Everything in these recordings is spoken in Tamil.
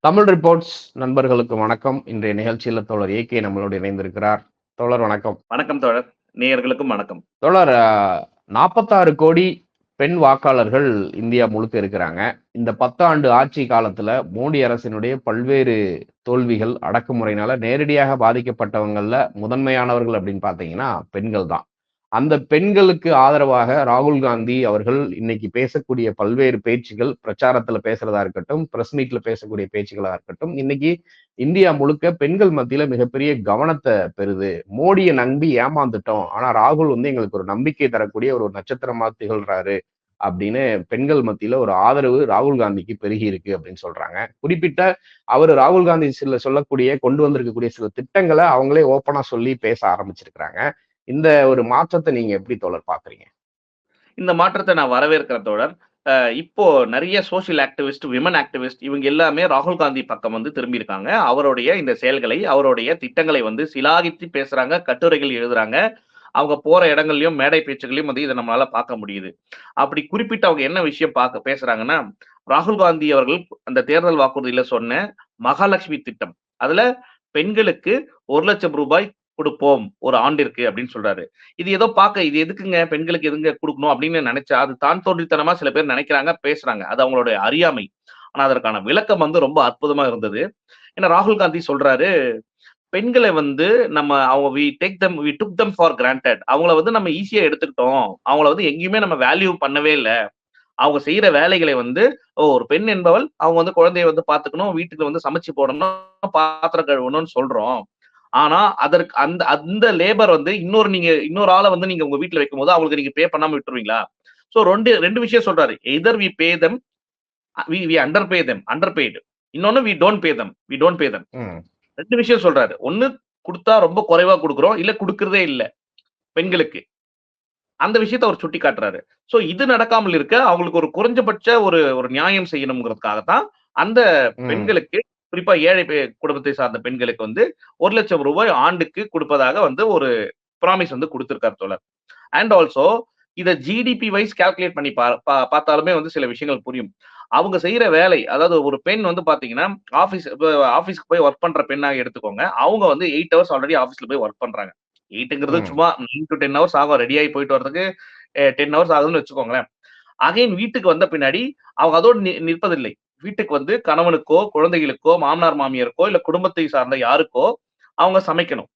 தமிழ் ரிப்போர்ட்ஸ் நண்பர்களுக்கு வணக்கம். இன்றைய நிகழ்ச்சியில் தோழர் ஏகே நம்மளோடு இணைந்திருக்கிறார். தோழர் வணக்கம். வணக்கம் தோழர். நேயர்களுக்கும் வணக்கம். தோழர் நாற்பத்தாறு கோடி பெண் வாக்காளர்கள் இந்தியா முழுக்க இருக்கிறாங்க. இந்த பத்தாண்டு ஆட்சி காலத்துல மோடி அரசினுடைய பல்வேறு தோல்விகள் அடக்குமுறையினால நேரடியாக பாதிக்கப்பட்டவங்கள்ல முதன்மையானவர்கள் அப்படின்னு பாத்தீங்கன்னா பெண்கள் தான். அந்த பெண்களுக்கு ஆதரவாக ராகுல் காந்தி அவர்கள் இன்னைக்கு பேசக்கூடிய பல்வேறு பேச்சுகள் பிரச்சாரத்துல பேசுறதா இருக்கட்டும் பிரஸ் மீட்ல பேசக்கூடிய பேச்சுகளா இருக்கட்டும் இன்னைக்கு இந்தியா முழுக்க பெண்கள் மத்தியில மிகப்பெரிய கவனத்தை பெறுது. மோடியை நம்பி ஏமாந்துட்டோம். ஆனா ராகுல் வந்து எங்களுக்கு ஒரு நம்பிக்கை தரக்கூடிய ஒரு நட்சத்திரமா திகழ்றாரு அப்படின்னு பெண்கள் மத்தியில ஒரு ஆதரவு ராகுல் காந்திக்கு பெருகி இருக்கு அப்படின்னு சொல்றாங்க. குறிப்பிட்ட அவர் ராகுல் காந்தி சில சொல்லக்கூடிய கொண்டு வந்திருக்கக்கூடிய சில திட்டங்களை அவங்களே ஓப்பனா சொல்லி பேச ஆரம்பிச்சிருக்கிறாங்க. இந்த ஒரு மாற்றத்தை நீங்க எப்படி தோழர் பாக்குறீங்க இந்த மாற்றத்தை நான் வரவேற்கிற தோழர். இப்போ நிறைய சோசியல் ஆக்டிவிஸ்ட் விமன் ஆக்டிவிஸ்ட் இவங்க எல்லாமே ராகுல் காந்தி பக்கம் வந்து திரும்பியிருக்காங்க. அவருடைய இந்த செயல்களை அவருடைய திட்டங்களை வந்து சிலாகித்து பேசுறாங்க கட்டுரைகள் எழுதுறாங்க. அவங்க போற இடங்கள்லயும் மேடை பேச்சுகளையும் வந்து இதை நம்மளால பார்க்க முடியுது. அப்படி குறிப்பிட்டு அவங்க என்ன விஷயம் பார்க்க பேசுறாங்கன்னா ராகுல் காந்தி அவர்கள் அந்த தேர்தல் வாக்குறுதியில சொன்ன மகாலட்சுமி திட்டம். அதுல பெண்களுக்கு ஒரு லட்சம் ரூபாய் கொடுப்போம் ஒரு ஆண்டிற்கு அப்படின்னு சொல்றாரு. இது ஏதோ பார்க்க இது எதுக்குங்க? பெண்களுக்கு எதுங்க கொடுக்கணும் அப்படின்னு நினைச்சா அது தான் தோன்றித்தனமா சில பேர் நினைக்கிறாங்க பேசுறாங்க. அது அவங்களுடைய அறியாமை. ஆனா அதற்கான விளக்கம் வந்து ரொம்ப அற்புதமா இருந்தது. ஏன்னா ராகுல் காந்தி சொல்றாரு பெண்களை வந்து நம்ம அவங்க we take them we took them for granted அவங்கள வந்து நம்ம ஈஸியா எடுத்துக்கிட்டோம். அவங்கள வந்து எங்கேயுமே நம்ம வேல்யூ பண்ணவே இல்லை. அவங்க செய்யற வேலைகளை வந்து ஒரு பெண் என்பவள் அவங்க வந்து குழந்தைய வந்து பாத்துக்கணும் வீட்டுக்கு வந்து சமைச்சு போடணும் பாத்திரம் கழுவணும்னு சொல்றோம். ஆனா அதற்கு அந்த அந்த லேபர் வந்து இன்னொரு நீங்க இன்னொரு ஆளை வந்து நீங்க உங்க வீட்டுல வைக்கும் போது அவங்களுக்கு நீங்க பே பண்ணாம விட்டுருவீங்களா? சோ ரெண்டு ரெண்டு விஷயம் சொல்றாரு. Either we pay them we we under pay them under paid இன்னொன்னு we don't pay them we don't pay them ரெண்டு விஷயம் சொல்றாரு. ஒண்ணு கொடுத்தா ரொம்ப குறைவா கொடுக்குறோம் இல்ல கொடுக்கறதே இல்ல பெண்களுக்கு. அந்த விஷயத்த அவர் சுட்டி காட்டுறாரு சோ இது நடக்காமல் இருக்க அவங்களுக்கு ஒரு குறைஞ்சபட்ச ஒரு ஒரு நியாயம் செய்யணுங்கிறதுக்காகத்தான் அந்த பெண்களுக்கு குறிப்பா ஏழை குடும்பத்தை சார்ந்த பெண்களுக்கு வந்து ஒரு லட்சம் ரூபாய் ஆண்டுக்கு கொடுப்பதாக வந்து ஒரு ப்ராமிஸ் வந்து கொடுத்திருக்காரு தோழர். அண்ட் ஆல்சோ இதை ஜிடிபி வைஸ் கால்குலேட் பண்ணி பார்த்தாலுமே வந்து சில விஷயங்கள் புரியும். அவங்க செய்யற வேலை அதாவது ஒரு பெண் வந்து பாத்தீங்கன்னா ஆபீஸ் ஆபீஸ்க்கு போய் ஒர்க் பண்ற பெண்ணாக எடுத்துக்கோங்க. அவங்க வந்து எயிட் ஹவர்ஸ் ஆல்ரெடி ஆபீஸ்ல போய் ஒர்க் பண்றாங்க. எயிட்டுங்கிறது சும்மா நைன் டு டென் ஹவர்ஸ் ஆகும் ரெடி ஆகி போயிட்டு வரதுக்கு டென் ஹவர்ஸ் ஆகுதுன்னு வச்சுக்கோங்களேன். அகைன் வீட்டுக்கு வந்த பின்னாடி அவங்க அதோடு நிற்பதில்லை. வீட்டுக்கு வந்து கணவனுக்கோ குழந்தைகளுக்கோ மாமனார் மாமியாருக்கோ இல்ல குடும்பத்தை சார்ந்த யாருக்கோ அவங்க சமைக்கணும்.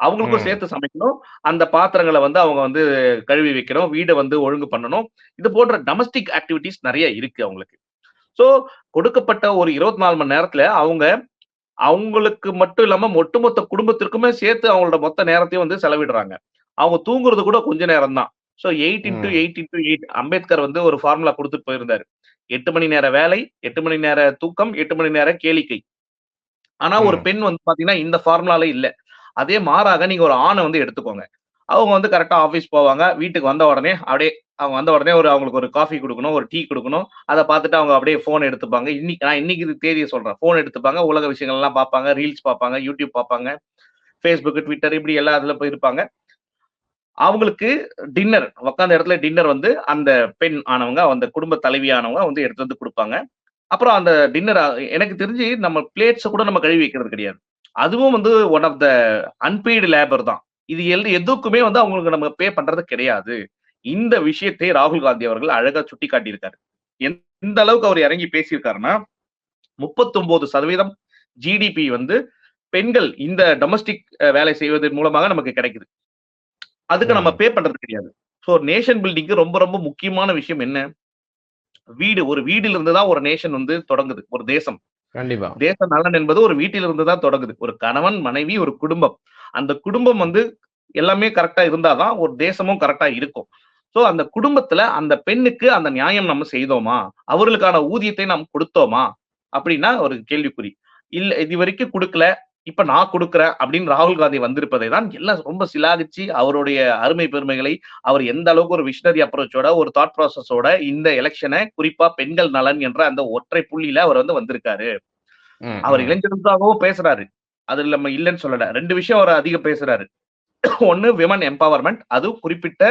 அவங்களுக்கும் சேர்த்து சமைக்கணும். அந்த பாத்திரங்களை வந்து அவங்க வந்து கழுவி வைக்கணும். வீடை வந்து ஒழுங்கு பண்ணணும். இது போன்ற டொமஸ்டிக் ஆக்டிவிட்டிஸ் நிறைய இருக்கு அவங்களுக்கு. சோ கொடுக்கப்பட்ட ஒரு இருபத்தி நாலு மணி நேரத்துல அவங்க அவங்களுக்கு மட்டும் இல்லாம ஒட்டுமொத்த குடும்பத்திற்குமே சேர்த்து அவங்களோட மொத்த நேரத்தையும் வந்து செலவிடுறாங்க. அவங்க தூங்குறது கூட கொஞ்ச நேரம் தான் so eight into eight into eight Ambedkar வந்து ஒரு ஃபார்முலா கொடுத்துட்டு போயிருந்தாரு. எட்டு மணி நேர வேலை எட்டு மணி நேர தூக்கம் எட்டு மணி நேர கேளிக்கை. ஆனா ஒரு பெண் வந்து பாத்தீங்கன்னா இந்த ஃபார்முலால இல்ல. அதே மாறாக நீங்க ஒரு ஆணை வந்து எடுத்துக்கோங்க. அவங்க வந்து கரெக்டா ஆஃபீஸ் போவாங்க. வீட்டுக்கு வந்த உடனே அப்படியே அவங்க வந்த உடனே ஒரு அவங்களுக்கு ஒரு காஃபி கொடுக்கணும் ஒரு டீ கொடுக்கணும். அதை பார்த்துட்டு அவங்க அப்படியே ஃபோன் எடுத்துப்பாங்க. இன்னைக்கு நான் இன்னைக்கு தேதியை சொல்றேன். ஃபோன் எடுத்துப்பாங்க. உலக விஷயங்கள் எல்லாம் பார்ப்பாங்க. ரீல்ஸ் பார்ப்பாங்க. யூடியூப் பார்ப்பாங்க. ஃபேஸ்புக் ட்விட்டர் இப்படி எல்லா இதுல போய் இருப்பாங்க அவங்களுக்கு டின்னர் உட்காந்த இடத்துல டின்னர் வந்து அந்த பெண் ஆனவங்க அந்த குடும்ப தலைவியானவங்க வந்து எடுத்து வந்து கொடுப்பாங்க. அப்புறம் அந்த டின்னர் எனக்கு தெரிஞ்சு நம்ம பிளேட்ஸை கூட நம்ம கழுவி வைக்கிறது கிடையாது. அதுவும் வந்து one of the unpaid labour தான். இது எல் எதுக்குமே வந்து அவங்களுக்கு நம்ம பே பண்றது கிடையாது. இந்த விஷயத்தை ராகுல் காந்தி அவர்கள் அழகா சுட்டி காட்டியிருக்காரு எந்த அளவுக்கு அவர் இறங்கி பேசியிருக்காருன்னா முப்பத்தொன்பது சதவீதம் ஜிடிபி வந்து பெண்கள் இந்த டொமஸ்டிக் வேலை செய்வதன் மூலமாக நமக்கு கிடைக்குது. அதுக்கு நம்ம பே பண்றது கிடையாது. ஸோ நேஷன் பில்டிங்க்கு ரொம்ப ரொம்ப முக்கியமான விஷயம் என்ன? வீடு ஒரு வீடில் இருந்து தான் ஒரு நேஷன் வந்து தொடங்குது ஒரு தேசம். கண்டிப்பா. தேச நலன் என்பது ஒரு வீட்டில் இருந்து தான் தொடங்குது. ஒரு கணவன் மனைவி ஒரு குடும்பம். அந்த குடும்பம் வந்து எல்லாமே கரெக்டா இருந்தாதான் ஒரு தேசமும் கரெக்டா இருக்கும். சோ அந்த குடும்பத்துல அந்த பெண்ணுக்கு அந்த நியாயம் நம்ம செய்தோமா? அவர்களுக்கான ஊதியத்தை நாம் கொடுத்தோமா? அப்படின்னா ஒரு கேள்விக்குறி. இல்ல இது வரைக்கும் கொடுக்கல. இப்ப நான் கொடுக்குறேன் அப்படின்னு ராகுல் காந்தி வந்திருப்பதை தான் எல்லாம் ரொம்ப சிலாகிச்சு அவருடைய அருமை பெருமைகளை அவர் எந்த அளவுக்கு ஒரு விஷனரி அப்ரோச்சோட ஒரு தாட் ப்ராசஸோட இந்த எலெக்ஷனை குறிப்பா பெண்கள் நலன் என்ற அந்த ஒற்றை புள்ளியில அவர் வந்து வந்திருக்காரு. அவர் இளைஞர்களுக்காகவும் பேசுறாரு. அது நம்ம இல்லைன்னு சொல்லல. ரெண்டு விஷயம் அவர் அதிகம் பேசுறாரு. ஒன்னு விமன் எம்பவர்மெண்ட் அது குறிப்பிட்ட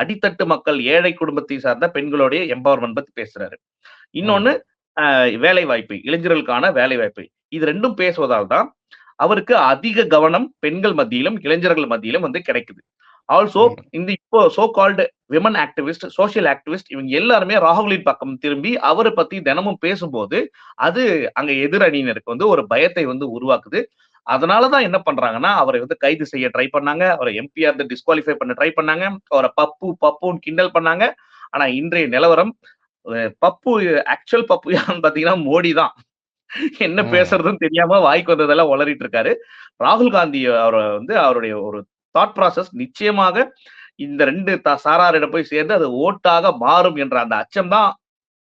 அடித்தட்டு மக்கள் ஏழை குடும்பத்தை சார்ந்த பெண்களுடைய எம்பவர்மெண்ட் பத்தி பேசுறாரு. இன்னொன்னு வேலை வாய்ப்பு இளைஞர்களுக்கான வேலை வாய்ப்பு இது ரெண்டும் பேசுவதால் தான் அவருக்கு அதிக கவனம் பெண்கள் மத்தியிலும் இளைஞர்கள் மத்தியிலும் வந்து கிடைக்குது. ஆல்சோ. இந்த இப்போ so called women activist social activist இவங்க எல்லாருமே ராகுலின் பக்கம் திரும்பி அவரை பத்தி தினமும் பேசும்போது அது அங்க எதிரணியினருக்கு வந்து ஒரு பயத்தை வந்து உருவாக்குது. அதனாலதான் என்ன பண்றாங்கன்னா அவரை வந்து கைது செய்ய ட்ரை பண்ணாங்க. அவரை எம்பிஆர் இருந்து டிஸ்குவாலிஃபை பண்ண ட்ரை பண்ணாங்க. அவரை பப்பு பப்புன்னு கிண்டல் பண்ணாங்க. ஆனா இன்றைய நிலவரம் பப்பு ஆக்சுவல் பப்பு யாருன்னு பாத்தீங்கன்னா மோடி தான் என்ன. பேசுறதுன்னு தெரியாம வாய்க்கு வந்ததெல்லாம் உளறிட்டு இருக்காரு. ராகுல் காந்தி அவரை வந்து அவருடைய ஒரு தாட் ப்ராசஸ் நிச்சயமாக இந்த ரெண்டு சாராரிடம் போய் சேர்ந்து அது ஓட்டாக மாறும் என்ற அந்த அச்சம் தான்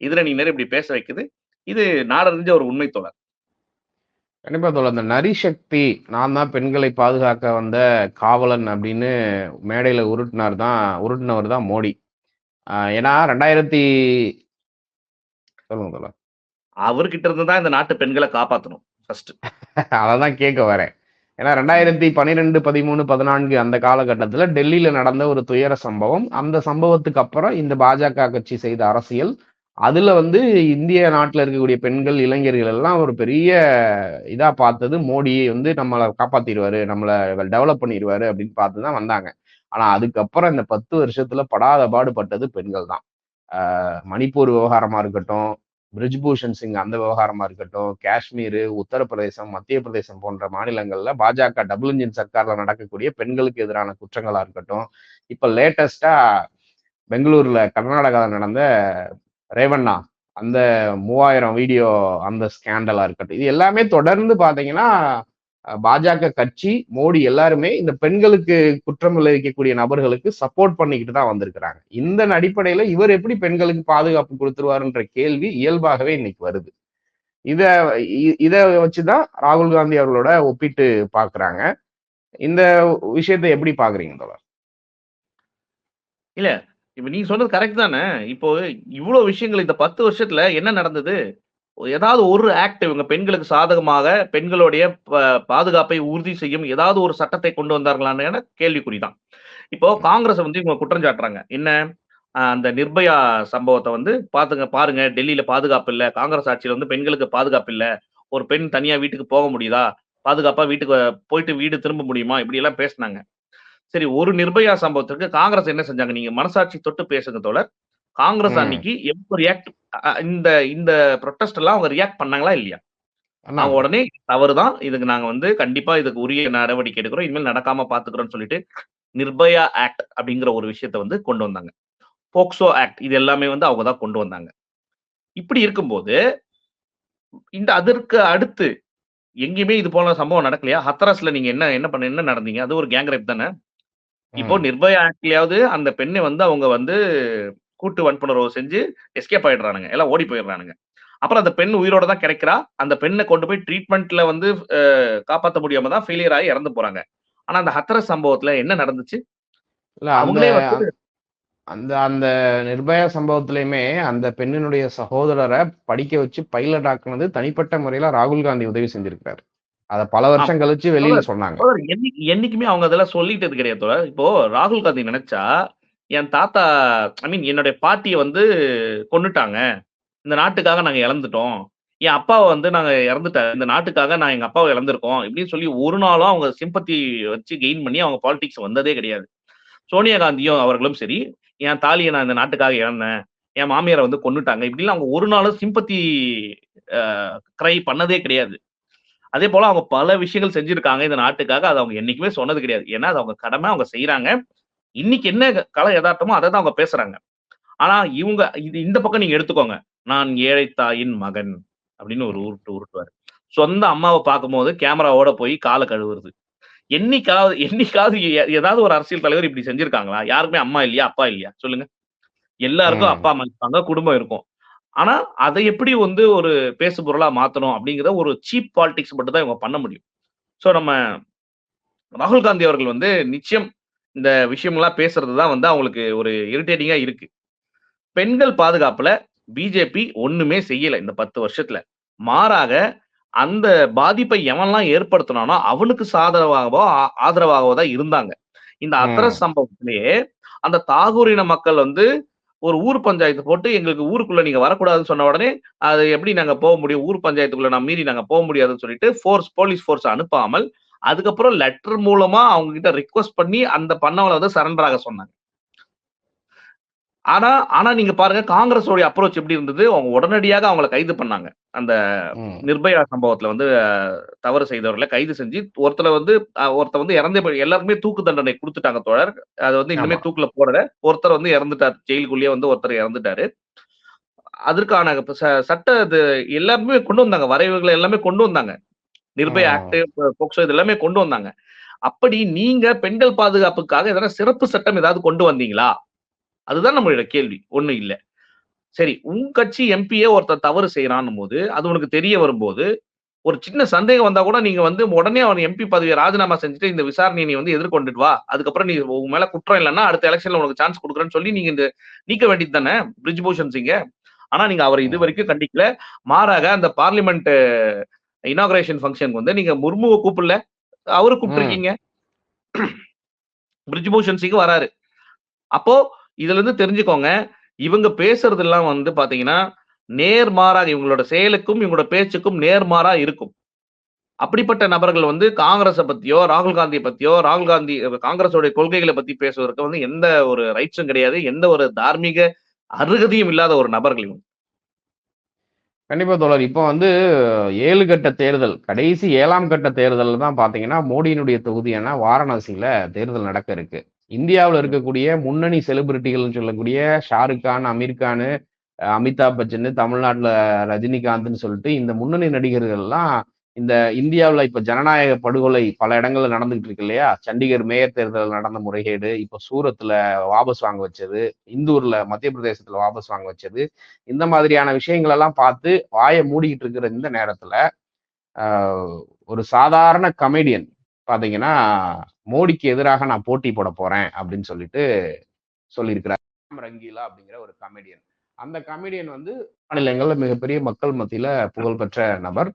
எதிரணியினர் இப்படி பேச வைக்குது. இது நாடறிஞ்ச ஒரு உண்மை தோழர். கண்டிப்பா தோழர். இந்த நரி சக்தி நான் தான் பெண்களை பாதுகாக்க வந்த காவலன் அப்படின்னு மேடையில உருட்டினார் தான் உருட்டினவர் தான் மோடி. ஆஹ் ஏன்னா ரெண்டாயிரத்தி சொல்லுங்க தோழர். அவர்கிட்ட இருந்து தான் இந்த நாட்டு பெண்களை காப்பாற்றணும் ஃபர்ஸ்ட் அதான் கேட்க வரேன். ஏன்னா ரெண்டாயிரத்தி பன்னிரெண்டு பதிமூணு பதினான்கு அந்த காலகட்டத்தில் டெல்லியில் நடந்த ஒரு துயர சம்பவம். அந்த சம்பவத்துக்கு அப்புறம் இந்த பாஜக கட்சி செய்த அரசியல் அதுல வந்து இந்திய நாட்டில் இருக்கக்கூடிய பெண்கள் இளைஞர்கள் எல்லாம் ஒரு பெரிய இதா பார்த்தது. மோடி வந்து நம்மளை காப்பாத்திடுவாரு நம்மளை டெவலப் பண்ணிடுவாரு அப்படின்னு பார்த்து தான் வந்தாங்க. ஆனா அதுக்கப்புறம் இந்த பத்து வருஷத்துல படாத பாடுபட்டது பெண்கள் தான் மணிப்பூர் விவகாரமா இருக்கட்டும் பிரிஜ்பூஷன் சிங் அந்த விவகாரமா இருக்கட்டும் காஷ்மீர் உத்தரப்பிரதேசம் மத்திய பிரதேசம் போன்ற மாநிலங்கள்ல பாஜக டபுள் இன்ஜின் சர்க்கார்ல நடக்கக்கூடிய பெண்களுக்கு எதிரான குற்றங்களா இருக்கட்டும் இப்ப லேட்டஸ்டா பெங்களூர்ல கர்நாடகாவில் நடந்த ரேவண்ணா அந்த மூவாயிரம் வீடியோ அந்த ஸ்கேண்டலா இருக்கட்டும் இது எல்லாமே தொடர்ந்து பாத்தீங்கன்னா பாஜக கட்சி மோடி எல்லாருமே இந்த பெண்களுக்கு குற்றம் விளைவிக்கக்கூடிய நபர்களுக்கு சப்போர்ட் பண்ணிக்கிட்டு தான் வந்திருக்கிறாங்க. இந்த அடிப்படையில இவர் எப்படி பெண்களுக்கு பாதுகாப்பு கொடுத்துருவாருன்ற கேள்வி இயல்பாகவே இன்னைக்கு வருது. இத இதை இத வச்சுதான் ராகுல் காந்தி அவர்களோட ஒப்பிட்டு பாக்குறாங்க. இந்த விஷயத்தை எப்படி பாக்குறீங்க தோழர்? இல்ல இப்ப நீங்க சொன்னது கரெக்ட் தானே. இப்போ இவ்வளவு விஷயங்கள் இந்த பத்து வருஷத்துல என்ன நடந்தது? ஏதாவது ஒரு ஆக்ட் இவங்க பெண்களுக்கு சாதகமாக பெண்களுடைய பாதுகாப்பை உறுதி செய்யும் ஏதாவது ஒரு சட்டத்தை கொண்டு வந்தார்களான்னு கேள்விக்குறிதான். இப்போ காங்கிரஸ் வந்து இவங்க குற்றம் சாட்டுறாங்க. என்ன? அந்த நிர்பயா சம்பவத்தை வந்து பாத்துங்க பாருங்க. டெல்லியில பாதுகாப்பு இல்ல. காங்கிரஸ் ஆட்சியில வந்து பெண்களுக்கு பாதுகாப்பு இல்ல. ஒரு பெண் தனியா வீட்டுக்கு போக முடியுதா? பாதுகாப்பா வீட்டுக்கு போயிட்டு வீடு திரும்ப முடியுமா? இப்படி எல்லாம் பேசினாங்க. சரி ஒரு நிர்பயா சம்பவத்திற்கு காங்கிரஸ் என்ன செஞ்சாங்க? நீங்க மனசாட்சி தொட்டு பேசுங்க தோழர். காங்கிரஸ். அன்னைக்கு எப்போ ரியாக்ட் இந்த இந்த ப்ரொட்டஸ்ட் எல்லாம் அவங்க ரியாக்ட் பண்ணாங்களா இல்லையா? அவங்க உடனே தவறுதான். இதுக்கு நாங்க வந்து கண்டிப்பா இதுக்கு உரிய நடவடிக்கை எடுக்கிறோம். இனிமேல் நடக்காம பாத்துக்கிறோம்னு சொல்லிட்டு நிர்பயா ஆக்ட் அப்படிங்கிற ஒரு விஷயத்தை வந்து கொண்டு வந்தாங்க. போக்சோ ஆக்ட் இது எல்லாமே வந்து அவங்க தான் கொண்டு வந்தாங்க. இப்படி இருக்கும்போது இந்த அதற்கு அடுத்து எங்கேயுமே இது போல சம்பவம் நடக்கலையா? ஹத்ராஸ்ல நீங்க என்ன என்ன பண்ண என்ன நடந்தீங்க? அது ஒரு கேங் ரேப் தானே? இப்போ. நிர்பயா ஆக்ட்லயாவது அந்த பெண்ணை வந்து அவங்க வந்து கூட்டு வன்புணர்வு செஞ்சு எஸ்கேப் ஆயிடுறானுங்க. எல்லாம் ஓடி போயிடுறானுங்க. அப்புறம் அந்த பெண் உயிரோட தான் கிடைக்கிறா. அந்த பெண்ணை கொண்டு போய் ட்ரீட்மெண்ட்ல வந்து காப்பாத்த முடியாம தான் ஃபெயிலியர் ஆகி இறந்து போறாங்க. ஆனா அந்த ஹத்ரஸ் சம்பவத்துல என்ன நடந்துச்சு? அவங்களே அந்த அந்த நிர்பயா சம்பவத்திலயுமே அந்த பெண்ணினுடைய சகோதரரை படிக்க வச்சு பைலட் ஆக்குனது தனிப்பட்ட முறையில ராகுல் காந்தி உதவி செஞ்சிருக்காரு அத பல வருஷம் கழிச்சு வெளியில சொன்னாங்க. என்னைக்குமே அவங்க அதெல்லாம் சொல்லிட்டது கிடையாது. இப்போ ராகுல் காந்தி நினைச்சா என் தாத்தா ஐ மீன் என்னுடைய பாட்டியை வந்து கொண்டுட்டாங்க இந்த நாட்டுக்காக நாங்க இழந்துட்டோம். என் அப்பாவை வந்து நாங்க இறந்துட்டாரு. இந்த நாட்டுக்காக நான் எங்க அப்பாவை இழந்திருக்கோம் இப்படின்னு சொல்லி ஒரு நாளும் அவங்க சிம்பத்தி வச்சு கெயின் பண்ணி அவங்க பாலிடிக்ஸ் வந்ததே கிடையாது. சோனியா காந்தியும் அவர்களும் சரி என் தாலியை நான் இந்த நாட்டுக்காக இழந்தேன். என் மாமியாரை வந்து கொண்டுட்டாங்க இப்படிலாம் அவங்க ஒரு நாளும் சிம்பத்தி க்ரை பண்ணதே கிடையாது. அதே போல அவங்க பல விஷயங்கள் செஞ்சிருக்காங்க இந்த நாட்டுக்காக. அது அவங்க என்னைக்குமே சொன்னது கிடையாது. ஏன்னா அது அவங்க கடமை அவங்க செய்யறாங்க இன்னைக்கு என்ன கலை யதார்த்தமோ அதை தான் அவங்க பேசுறாங்க. ஆனா இவங்க இது இந்த பக்கம் நீங்க எடுத்துக்கோங்க. நான் ஏழை தாயின் மகன் அப்படின்னு ஒரு உருட்டு உருட்டுவாரு. சொந்த அம்மாவை பார்க்கும்போது கேமராவோட போய் காலை கழுவுறது. என்னைக்காவது என்னைக்காவது ஏதாவது ஒரு அரசியல் தலைவர் இப்படி செஞ்சிருக்காங்களா? யாருக்குமே அம்மா இல்லையா அப்பா இல்லையா? சொல்லுங்க. எல்லாருக்கும். அப்பா அம்மா இருப்பாங்க குடும்பம் இருக்கும். ஆனா அதை எப்படி வந்து ஒரு பேசு பொருளா மாத்தணும் அப்படிங்கிற ஒரு சீப் பாலிடிக்ஸ் மட்டும் தான் இவங்க பண்ண முடியும். சோ நம்ம ராகுல் காந்தி அவர்கள் வந்து நிச்சயம் இந்த விஷயம்லாம் பேசுறது தான் வந்து அவங்களுக்கு ஒரு இரிட்டேட்டிங்கா இருக்கு. பெண்கள் பாதுகாப்புல பிஜேபி ஒண்ணுமே செய்யல இந்த பத்து வருஷத்துல. மாறாக அந்த பாதிப்பை எவன்லாம் ஏற்படுத்தினானோ அவனுக்கு சாதகமாகவோ ஆ- ஆதரவாகவோ தான் இருந்தாங்க. இந்த. அத்தரஸ் சம்பவத்திலேயே அந்த தாகூரின மக்கள் வந்து ஒரு ஊர் பஞ்சாயத்து போட்டு எங்களுக்கு ஊருக்குள்ள நீங்க வரக்கூடாதுன்னு சொன்ன உடனே அது எப்படி நாங்க போக முடியும்? ஊர் பஞ்சாயத்துக்குள்ள நான் மீறி நாங்க போக முடியாதுன்னு சொல்லிட்டு ஃபோர்ஸ் போலீஸ் ஃபோர்ஸ் அனுப்பாமல் அதுக்கப்புறம் லெட்டர் மூலமா அவங்க கிட்ட ரிக்வஸ்ட் பண்ணி அந்த பண்ணவங்களை வந்து சரண்டர் ஆக சொன்னாங்க. ஆனா ஆனா நீங்க பாருங்க காங்கிரஸோட அப்ரோச் எப்படி இருந்தது? அவங்க உடனடியாக அவங்கள கைது பண்ணாங்க. அந்த. நிர்பயா சம்பவத்துல வந்து தவறு செய்தவர்களை கைது செஞ்சு ஒருத்தரை வந்து ஒருத்தர் வந்து இறந்தே எல்லாருக்குமே தூக்கு தண்டனை கொடுத்துட்டாங்க தோழர். அது வந்து இனிமே. தூக்குல போடல. ஒருத்தர் வந்து இறந்துட்டார். ஜெயிலுக்குள்ளேயே வந்து ஒருத்தர் இறந்துட்டாரு. அதற்கான சட்ட இது எல்லாருமே கொண்டு வந்தாங்க. வரைவுகளை எல்லாமே கொண்டு வந்தாங்க. நிர்பயா. ஆக்ட் போக்சோ இது எல்லாமே கொண்டு வந்தாங்க. அப்படி நீங்க பெண்கள் பாதுகாப்புக்காக எதனா சிறப்பு சட்டம் ஏதாவது கொண்டு வந்தீங்களா? அதுதான் நம்மளோட கேள்வி. ஒண்ணும் இல்ல. சரி உன் கட்சி எம்பியே ஒருத்தர் தவறு செய்யறான் போது அது உனக்கு தெரிய வரும்போது ஒரு சின்ன சந்தேகம் வந்தா கூட நீங்க வந்து உடனே அவன் எம்பி பதவியை ராஜினாமா செஞ்சுட்டு இந்த விசாரணையை நீ வந்து எதிர்கொண்டுட்டு வா. அதுக்கப்புறம் நீ உன் மேல குற்றம் இல்லைன்னா அடுத்த எலெக்ஷன்ல உனக்கு சான்ஸ் கொடுக்குறேன்னு சொல்லி நீங்க இந்த நீக்க வேண்டியது தானே? பிரிஜ் பூஷன் சிங்க. ஆனா நீங்க அவர் இது வரைக்கும் கண்டிக்கல. மாறாக அந்த பார்லிமெண்ட் இனாகிரேஷன் ஃபங்க்ஷனுக்கு வந்து நீங்க முர்முவை கூப்பிடல. அவரு கூப்பிட்டுருக்கீங்க. பிரிஜ்பூஷன் சிங் வராரு. அப்போ இதுல இருந்து தெரிஞ்சுக்கோங்க இவங்க பேசுறது எல்லாம் வந்து பாத்தீங்கன்னா நேர்மாறாக இவங்களோட செயலுக்கும் இவங்களோட பேச்சுக்கும் நேர்மாறா இருக்கும். அப்படிப்பட்ட நபர்கள் வந்து காங்கிரஸை பத்தியோ ராகுல் காந்தியை பத்தியோ ராகுல் காந்தி காங்கிரஸோட கொள்கைகளை பத்தி பேசுவதற்கு வந்து எந்த ஒரு ரைட்ஸும் கிடையாது. எந்த ஒரு தார்மீக அருகதையும் இல்லாத ஒரு நபர்கள் இவங்க. கண்டிப்பா தோழர். இப்போ வந்து ஏழு கட்ட தேர்தல் கடைசி ஏழாம் கட்ட தேர்தல் தான் பாத்தீங்கன்னா மோடியினுடைய தொகுதியான வாரணாசியில தேர்தல் நடக்க இருக்கு. இந்தியாவில் இருக்கக்கூடிய முன்னணி செலிபிரிட்டிகள்னு சொல்லக்கூடிய ஷாருக் கான் அமீர் கான் அமிதாப் பச்சன் தமிழ்நாட்டில் ரஜினிகாந்த்னு சொல்லிட்டு இந்த முன்னணி நடிகர்கள்லாம் இந்த இந்தியாவில் இப்ப ஜனநாயக படுகொலை பல இடங்கள்ல நடந்துகிட்டு இருக்கு இல்லையா? சண்டிகர் மேயர் தேர்தல் நடந்த முறைகேடு இப்ப சூரத்துல வாபஸ் வாங்க வச்சது இந்தூர்ல மத்திய பிரதேசத்துல வாபஸ் வாங்க வச்சது இந்த மாதிரியான விஷயங்கள் எல்லாம் பார்த்து வாயை மூடிக்கிட்டு இருக்கிற இந்த நேரத்துல ஆஹ், ஒரு சாதாரண கமெடியன் பாத்தீங்கன்னா மோடிக்கு எதிராக நான் போட்டி போட போறேன் அப்படின்னு சொல்லிட்டு சொல்லியிருக்கிறார். ரங்கீலா அப்படிங்கிற ஒரு கமெடியன் அந்த கமெடியன் வந்து மாநிலங்கள்ல மிகப்பெரிய மக்கள் மத்தியில புகழ்பெற்ற நபர்.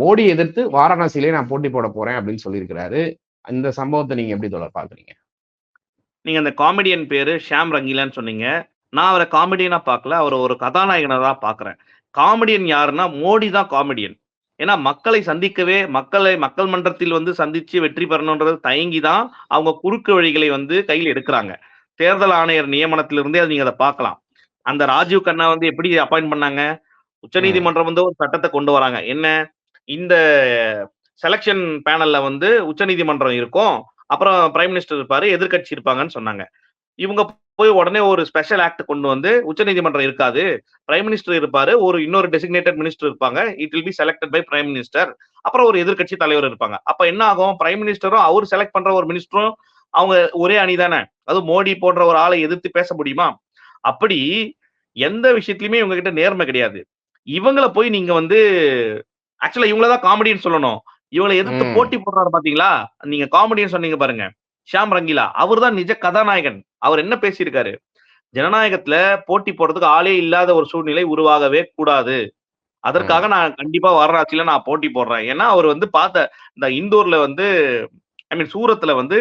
மோடி எதிர்த்து வாரணாசியிலே நான் போட்டி போட போறேன் அப்படின்னு சொல்லியிருக்கிறாரு. இந்த சம்பவத்தை நீங்க எப்படி தொடர் பாக்குறீங்க நீங்க அந்த காமெடியன் பேரு ஷாம் ரங்கீலான்னு சொன்னீங்க. நான் அவரை காமெடியனா பார்க்கல. அவர் ஒரு கதாநாயகனா தான் பார்க்கறேன். காமெடியன் யாருன்னா மோடி தான் காமெடியன் ஏன்னா மக்களை சந்திக்கவே மக்களை மக்கள் மன்றத்தில் வந்து சந்திச்சு வெற்றி பெறணுன்றது தயங்கி தான் அவங்க குறுக்கு வழிகளை வந்து கையில் எடுக்கிறாங்க. தேர்தல் ஆணையர் நியமனத்திலிருந்தே அது நீங்க அதை பார்க்கலாம். அந்த ராஜீவ் கண்ணா வந்து எப்படி அப்பாயிண்ட் பண்ணாங்க? உச்சநீதிமன்றம் வந்து ஒரு சட்டத்தை கொண்டு வராங்க. என்ன? இந்த செலக்ஷன் பேனல்ல வந்து உச்சநீதிமன்றம் இருக்கும். அப்புறம் பிரைம் மினிஸ்டர் இருப்பாரு எதிர்க்கட்சி இருப்பாங்கன்னு சொன்னாங்க. இவங்க போய் உடனே ஒரு ஸ்பெஷல் ஆக்ட் கொண்டு வந்து உச்சநீதிமன்றம் இருக்காது. பிரைம் மினிஸ்டர் இருப்பாரு ஒரு இன்னொரு டெசிக்னேட்டட் மினிஸ்டர் இருப்பாங்க. It will be selected by prime minister அப்புறம் ஒரு எதிர்கட்சி தலைவர் இருப்பாங்க. அப்ப என்ன ஆகும்? பிரைம் மினிஸ்டரும் அவர் செலக்ட் பண்ற ஒரு மினிஸ்டரும் அவங்க ஒரே அணி தானே? அது மோடி போன்ற ஒரு ஆளை எதிர்த்து பேச முடியுமா? அப்படி எந்த விஷயத்திலுமே இவங்க கிட்ட நேர்மை கிடையாது. இவங்கள போய் நீங்க வந்து ஆக்சுவலா இவங்கள தான் காமெடின்னு சொல்லணும். இவங்களை எதிர்த்து. போட்டி போடுறாரு பாத்தீங்களா? நீங்க காமெடின்னு சொன்னீங்க பாருங்க. ஷாம் ரங்கீலா அவர் தான் நிஜ கதாநாயகன். அவர் என்ன பேசியிருக்காரு? ஜனநாயகத்துல போட்டி போடுறதுக்கு ஆளே இல்லாத ஒரு சூழ்நிலை உருவாகவே கூடாது. அதற்காக நான் கண்டிப்பா வாரணாசியில நான் போட்டி போடுறேன். ஏன்னா அவர் வந்து பார்த்த இந்த இந்தூர்ல வந்து ஐ மீன் சூரத்ல வந்து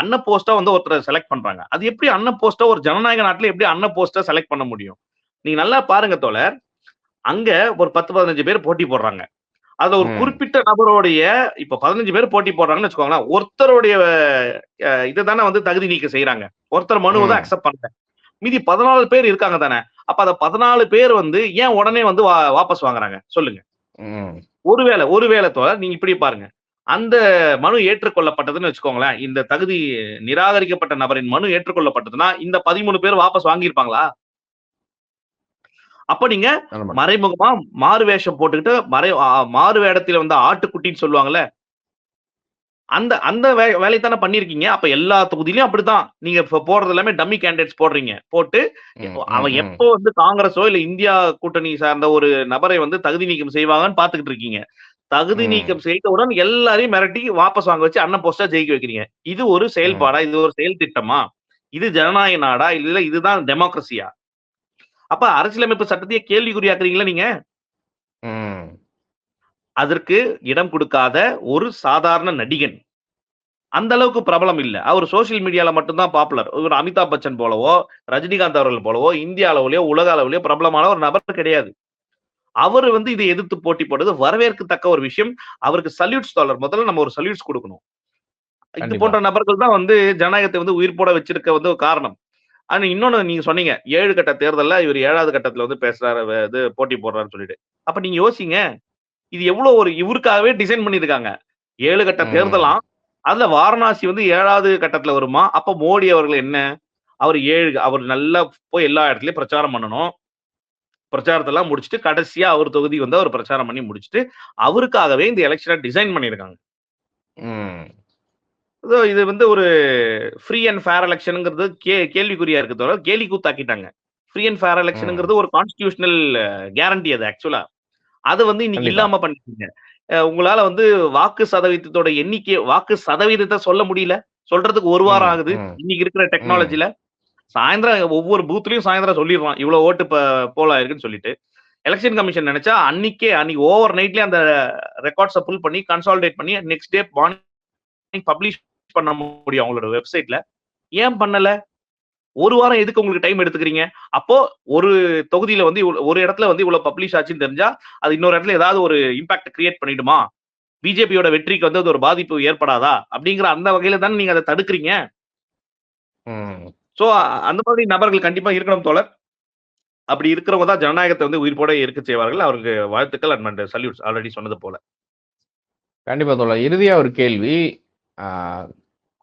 அன்ன போஸ்டா வந்து ஒருத்தரை செலக்ட் பண்றாங்க. அது எப்படி அன்ன போஸ்டா ஒரு ஜனநாயக நாட்டுல எப்படி அன்ன போஸ்டா செலக்ட் பண்ண முடியும்? நீங்க நல்லா பாருங்க தோழர். அங்க ஒரு பத்து பதினஞ்சு பேர் போட்டி போடுறாங்க. அதுல ஒரு. குறிப்பிட்ட நபருடைய இப்ப பதினஞ்சு பேர் போட்டி போடுறாங்கன்னு வச்சுக்கோங்களேன் ஒருத்தருடைய அஹ், இதை தானே வந்து தகுதி நீக்கம் செய்யறாங்க ஒருத்தர் மனுவை தான். அக்செப்ட் பண்ணல மீதி பதினாலு பேர் இருக்காங்க தானே. அப்ப அந்த பதினாலு பேர் வந்து ஏன் உடனே வந்து வாபஸ் வாங்குறாங்க? சொல்லுங்க. ஒருவேளை ஒருவேளை தோழர் நீங்க இப்படி பாருங்க. அந்த மனு ஏற்றுக்கொள்ளப்பட்டதுன்னு வச்சுக்கோங்களேன் இந்த தகுதி நிராகரிக்கப்பட்ட நபரின் மனு ஏற்றுக்கொள்ளப்பட்டதுன்னா இந்த பதிமூணு பேர் வாபஸ் வாங்கியிருப்பாங்களா? அப்ப நீங்க. மறைமுகமா மாறு வேஷம் போட்டுக்கிட்டு மறை மாறு வேடத்துல வந்து ஆட்டுக்குட்டின்னு சொல்லுவாங்கல்ல? அந்த அந்த வே- வேலையை தானே பண்ணிருக்கீங்க அப்ப எல்லா தொகுதியிலயும் அப்படித்தான். நீங்க இப்ப போடுறது எல்லாமே டம்மி கேண்டிடேட்ஸ் போடுறீங்க. போட்டு அவன். எப்போ வந்து காங்கிரஸோ இல்ல இந்தியா கூட்டணி சார்ந்த ஒரு நபரை வந்து தகுதி நீக்கம் செய்வாங்கன்னு பாத்துக்கிட்டு இருக்கீங்க. தகுதி. நீக்கம் செய்தவுடன் எல்லாரையும் மிரட்டி வாபஸ் வாங்க வச்சு அண்ணன் போஸ்டா ஜெயிக்க வைக்கிறீங்க. இது ஒரு செயல்பாடா? இது ஒரு செயல் திட்டமா? இது ஜனநாயக நாடா? இல்ல இதுதான் டெமோக்ரஸியா? அப்ப அரசியலமைப்பு சட்டத்தையே கேள்விக்குறியாக்குறீங்களா நீங்க. அதற்கு இடம் கொடுக்காத ஒரு சாதாரண நடிகன் அந்த அளவுக்கு பிரபலம் இல்ல. அவர் சோசியல் மீடியால மட்டும் தான் பாப்புலர். ஒரு அமிதாப் பச்சன் போலவோ, ரஜினிகாந்த் அவர்கள் போலவோ, இந்திய அளவிலயோ, உலக அளவிலயோ பிரபலமான ஒரு நபர் கிடையாது. அவரு வந்து இதை எதிர்த்து போட்டி போடுறது வரவேற்கத்தக்க ஒரு விஷயம். அவருக்கு சல்யூட்ஸ் தோழர். முதல்ல நம்ம ஒரு சல்யூட்ஸ் குடுக்கணும். இது. போன்ற நபர்கள் தான் வந்து ஜனநாயகத்தை வந்து உயிர்ப்போட வச்சிருக்க வந்து ஒரு காரணம். ஆனா இன்னொன்னு நீங்க சொன்னீங்க. 7 கட்ட தேர்தல்ல இவரு 7வது கட்டத்துல வந்து பேசுறாரு, இது போட்டி போடுறாருன்னு சொல்லிட்டு. அப்ப நீங்க யோசிங்க. இது எவ்வளோ ஒரு இவருக்காகவே டிசைன் பண்ணியிருக்காங்க. 7 கட்ட. தேர்தலாம். அதுல வாரணாசி வந்து 7வது கட்டத்துல வருமா? அப்ப மோடி அவர்கள் என்ன? அவரு 7 அவர் நல்லா போய் எல்லா இடத்துலயும் பிரச்சாரம் பண்ணணும். பிரச்சாரத்தெல்லாம் முடிச்சுட்டு, கடைசியா அவர் தொகுதி வந்து அவர் பிரச்சாரம் பண்ணி முடிச்சுட்டு, அவருக்காகவே இந்த எலக்ஷன டிசைன் பண்ணியிருக்காங்க. சோ இது வந்து ஒரு ஃப்ரீ அண்ட் ஃபேர் எலக்ஷன்ங்கிறது கே கேள்விக்குறியா இருக்கு தவிர, கேலி கூத்தாக்கிட்டாங்க. Free and fair. எலக்ஷன்ங்கிறது ஒரு கான்ஸ்டிடியூஷனல் கேரண்டி அது ஆக்சுவலா. அது வந்து இன்னைக்கு. இல்லாம பண்ணிட்டீங்க. உங்களால வந்து வாக்கு சதவீதத்தோட எண்ணிக்கை வாக்கு சதவீதத்த சொல்ல முடியல. சொல்றதுக்கு 1 வாரம். ஆகுது. இன்னைக்கு இருக்கிற. டெக்னாலஜில. சாயந்திரம் ஒவ்வொரு பூத்லயும் சாயந்திரம் சொல்லிருவான். இவ்வளோ ஓட்டு போல் ஆயிருக்குன்னு சொல்லிட்டு. எலக்ஷன் கமிஷன் நெனச்சா அன்னைக்கே அன்னைக்கு ஓவர் நைட்லயே அந்த ரெக்கார்ட்ஸ புல் பண்ணி கன்சாலிடேட் பண்ணி நெக்ஸ்ட் டே மார்னிங் பப்ளிஷ் பண்ண முடியும் அவங்களோட வெப்சைட்ல. ஏன் பண்ணல? 1 வாரம் எதுக்கு உங்களுக்கு டைம் எடுத்துக்கிறீங்க? அப்போ ஒரு தொகுதியில வந்து ஒரு இடத்துல வந்து இவ்வளோ பப்ளிஷ் ஆச்சுன்னு தெரிஞ்சா, அது இன்னொரு இடத்துல ஏதாவது ஒரு இம்பாக்ட் கிரியேட் பண்ணிடுமா? பிஜேபியோட வெற்றிக்கு வந்து அது ஒரு பாதிப்பு ஏற்படாதா? அப்படிங்கிற அந்த வகையில தானே நீங்க அத தடுக்கிறீங்க. சோ அந்த மாதிரி நபர்கள் கண்டிப்பா இருக்கணும் தோழர். அப்படி இருக்கிறவங்க தான் ஜனநாயகத்த வந்து உயிர்ப்போட இருக்கச் செய்வார்கள். அவருக்கு வாழ்த்துக்கள் அண்ட் சல்யூட்ஸ் ஆல்ரெடி சொன்னது போல. கண்டிப்பா தோழர். இறுதியா ஒரு கேள்வி.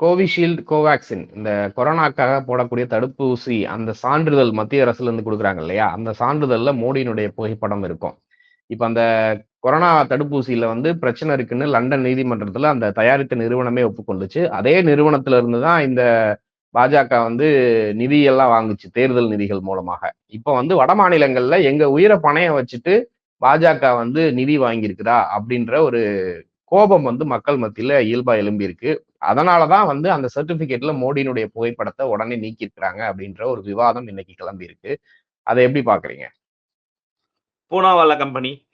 கோவிஷீல்டு, கோவேக்சின் இந்த கொரோனாக்காக போடக்கூடிய தடுப்பூசி அந்த சான்றிதழ் மத்திய அரசுலருந்து கொடுக்குறாங்க இல்லையா? அந்த சான்றிதழ்ல மோடியினுடைய புகைப்படம் இருக்கும். இப்ப அந்த கொரோனா தடுப்பூசியில வந்து பிரச்சனை இருக்குன்னு லண்டன் நீதிமன்றத்துல அந்த தயாரித்த நிறுவனமே ஒப்புக்கொண்டுச்சு. அதே நிறுவனத்துல இருந்து தான் இந்த பாஜக வந்து நிதியெல்லாம் வாங்குச்சு. தேர்தல் நிதிகள் மூலமாக. இப்ப வந்து வடமாநிலங்கள்ல எங்க உயிர பணைய வச்சுட்டு பாஜக வந்து நிதி வாங்கியிருக்குதா? அப்படின்ற ஒரு கோபம் வந்து மக்கள் மத்தியில இயல்பா எழும்பியிருக்கு. அதனால தான் வந்து அந்த சர்டிபிகேட்ல மோடியினுடைய புகைப்படத்த உடனே நீக்கியிருக்கிறாங்க அப்படின்ற ஒரு விவாதம் இன்னைக்கு கிளம்பியிருக்கு. அத எப்படி பார்க்குறீங்க? பூனாவாலா கம்பெனி.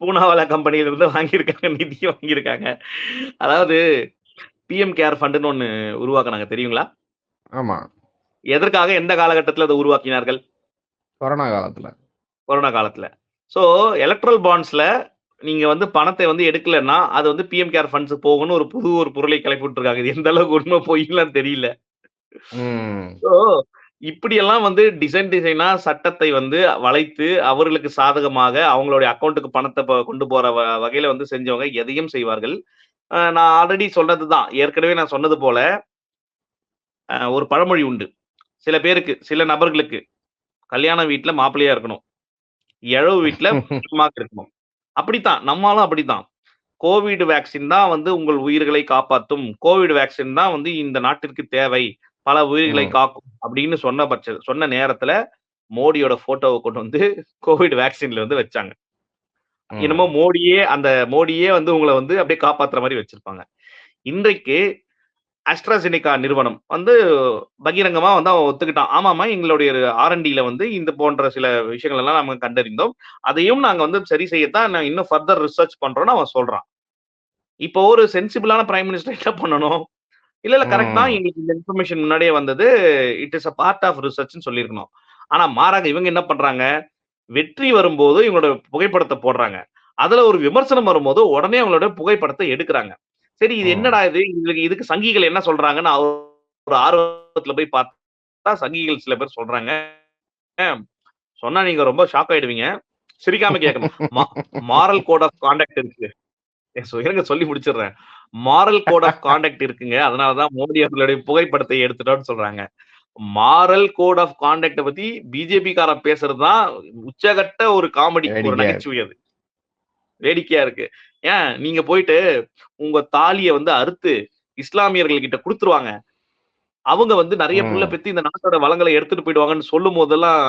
பூனாவாலா கம்பெனியில இருந்து வாங்கியிருக்காங்க. நிதி வாங்கியிருக்காங்க. அதாவது பிஎம் கேர் ஃபண்டுன்னு ஒண்ணு உருவாக்குனாங்க தெரியுங்களா? ஆமா. எதற்காக எந்த காலகட்டத்துல அத உருவாக்கினார்கள்? கொரோனா காலத்துல. கொரோனா காலத்துல. சோ எலக்ட்ரல் பாண்ட்ஸ்ல நீங்க வந்து பணத்தை வந்து எடுக்கலன்னா, அது வந்து பிஎம் கேர் ஃபண்ட்ஸ் போகும்னு ஒரு புது ஒரு பொருளை கிளப்பி விட்டுருக்காங்க. இது எந்த அளவுக்கு உண்மை பொய்ன்னுலாம் தெரியல. இப்படியெல்லாம் வந்து டிசைன் டிசைனா சட்டத்தை வந்து வளைத்து, அவர்களுக்கு சாதகமாக அவங்களுடைய அக்கவுண்ட்க்கு பணத்த கொண்டு போற வ வகையில வந்து செஞ்சவங்க எதையும் செய்வார்கள். நான் ஆல்ரெடி சொன்னது தான். ஏற்கனவே நான் சொன்னது போல ஒரு பழமொழி உண்டு. சில பேருக்கு, சில நபர்களுக்கு கல்யாண வீட்ல மாப்பிள்ளையா இருக்கணும். எழவு வீட்ல பெருமாள் இருக்கணும். அப்படித்தான். நம்மாலும் அப்படித்தான். கோவிட் வேக்சின் தான் வந்து உங்கள் உயிர்களை காப்பாத்தும். கோவிட் வேக்சின் தான் வந்து இந்த நாட்டிற்கு தேவை. பல உயிர்களை. காக்கும். அப்படின்னு சொன்ன பட்ச சொன்ன நேரத்துல மோடியோட ஃபோட்டோவ கொண்டு வந்து கோவிட் வேக்சின்ல வந்து வச்சாங்க. என்னமோ. மோடியே அந்த மோடியே வந்து உங்கள வந்து அப்படியே காப்பாத்துற மாரி வச்சிருப்பாங்க. இன்றைக்கு அஸ்ட்ராஸெனிகா நிறுவனம் வந்து பகிரங்கமா வந்து அவன் ஒத்துக்கிட்டான். ஆமாமா எங்களுடைய ஆர்&டில வந்து இந்த போன்ற சில விஷயங்கள் எல்லாம் நாம கண்டறிந்தோம். அதையும் நாங்க வந்து சரி செய்யத்தான் நான் இன்னும் ஃபர்தர் ரிசர்ச் பண்றோம்னு அவன் சொல்றான். இப்போ ஒரு சென்சிபிளான பிரைம் மினிஸ்டர் என்ன பண்ணணும்? இல்ல, இல்ல கரெக்ட் தான். எங்களுக்கு இந்த இன்ஃபர்மேஷன் முன்னாடியே வந்தது. It is a part of ரிசர்ச்ன்னு சொல்லியிருக்கணும். ஆனா மாறாக இவங்க என்ன பண்றாங்க? வெற்றி வரும்போது இவங்களோட புகைப்படத்த போடுறாங்க. அதுல ஒரு விமர்சனம் வரும்போது உடனே அவங்களோட புகைப்படத்த எடுக்குறாங்க. சரி இது. என்னடா இது? இதுக்கு இதுக்கு சங்கிகள் என்ன சொல்றாங்கன்னு ஒரு ஆர்வத்துல போய் பார்த்தா சங்கிகள் சில பேர் சொல்றாங்க. சொன்னா நீங்க ரொம்ப ஷாக் ஆயிடுவீங்க. சிரிக்காம கேட்கணும். மாரல் கோட் ஆஃப் கான்டக்ட் இருக்கு. இருங்க சொல்லி முடிச்சிடுறேன். மாரல் கோட் ஆஃப் கான்டக்ட் இருக்குங்க. அதனால தான் மோடி அவர்களுடைய புகைப்படத்தை எடுத்துட்டோம்னு சொல்றாங்க. மாரல் கோட் ஆஃப் கான்டக்ட்ட பத்தி பிஜேபி காரன் பேசுறது தான் உச்சகட்ட ஒரு காமெடி, ஒரு. நகைச்சுவை அது. வேடிக்கையா இருக்கு. ஏன் நீங்க போயிட்டு உங்க தாலிய வந்து அறுத்து இஸ்லாமியர்கள் கிட்ட குடுத்துருவாங்க. அவங்க வந்து நெறைய புள்ள. பெத்து இந்த நாட்டோட வளங்கள எடுத்துட்டு போயிடுவாங்கன்னு சொல்லும்போதெல்லாம்,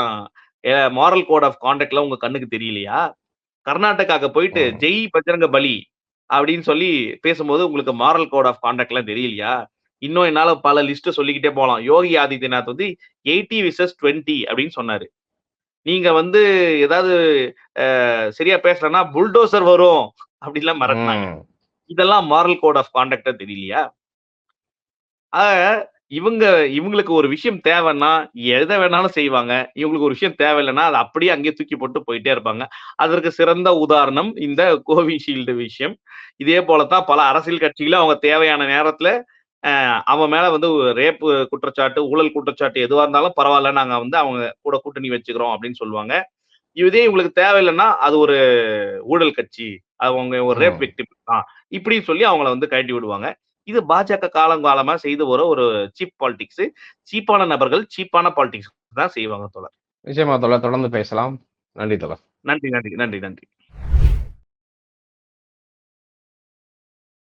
எ மாரல் கோட் ஆஃப் கான்டக்ட்லாம் உங்க கண்ணுக்கு தெரியலையா? கர்நாடகாக்கு போயிட்டு. ஜெய் பஜ்ரங்க பலி அப்படின்னு சொல்லி பேசும்போது உங்களுக்கு மாரல் கோட் ஆஃப் கான்டக்ட்லாம் தெரியலையா? இன்னும் என்னால பல லிஸ்ட் சொல்லிக்கிட்டே போலாம். யோகி ஆதித்யநாத் வந்து 80 விசஸ் 20 அப்படின்னு சொன்னாரு. நீங்க வந்து ஏதாவது சரியா பேசலன்னா புல்டோசர் வரும் அப்படின்லாம் மிரட்டுனாங்க. இதெல்லாம் மாரல் கோட் ஆஃப் கான்டக்ட்டா தெரியலையா? ஆக இவங்க இவங்களுக்கு ஒரு விஷயம் தேவைன்னா எதை வேணாலும் செய்வாங்க. இவங்களுக்கு ஒரு விஷயம் தேவையில்லைன்னா அதை அப்படியே அங்கேயே தூக்கி போட்டு போயிட்டே இருப்பாங்க. அதற்கு சிறந்த உதாரணம் இந்த கோவிஷீல்டு விஷயம். இதே போலத்தான் பல அரசியல் கட்சிகளும் அவங்க தேவையான நேரத்துல அவன் மேல வந்து ரேப்பு குற்றச்சாட்டு ஊழல் குற்றச்சாட்டு எதுவா இருந்தாலும் பரவாயில்ல நாங்க வந்து அவங்க கூட கூட்டணி வச்சுக்கிறோம் அப்படின்னு சொல்லுவாங்க. இதே இவங்களுக்கு தேவையில்லைன்னா அது ஒரு ஊழல் கட்சி. அவங்க ஒரு ரேப். விக்டிம் தான். இப்படி சொல்லி அவங்கள வந்து கழட்டி விடுவாங்க. இது பாஜக காலங்காலமா செய்து வர ஒரு சீப் பாலிடிக்ஸ் சீப்பான நபர்கள் சீப்பான பாலிடிக்ஸ் தான் செய்வாங்க தோழர். நிச்சயமா தோழர். தொடர்ந்து பேசலாம். நன்றி தோழர். நன்றி நன்றி நன்றி நன்றி.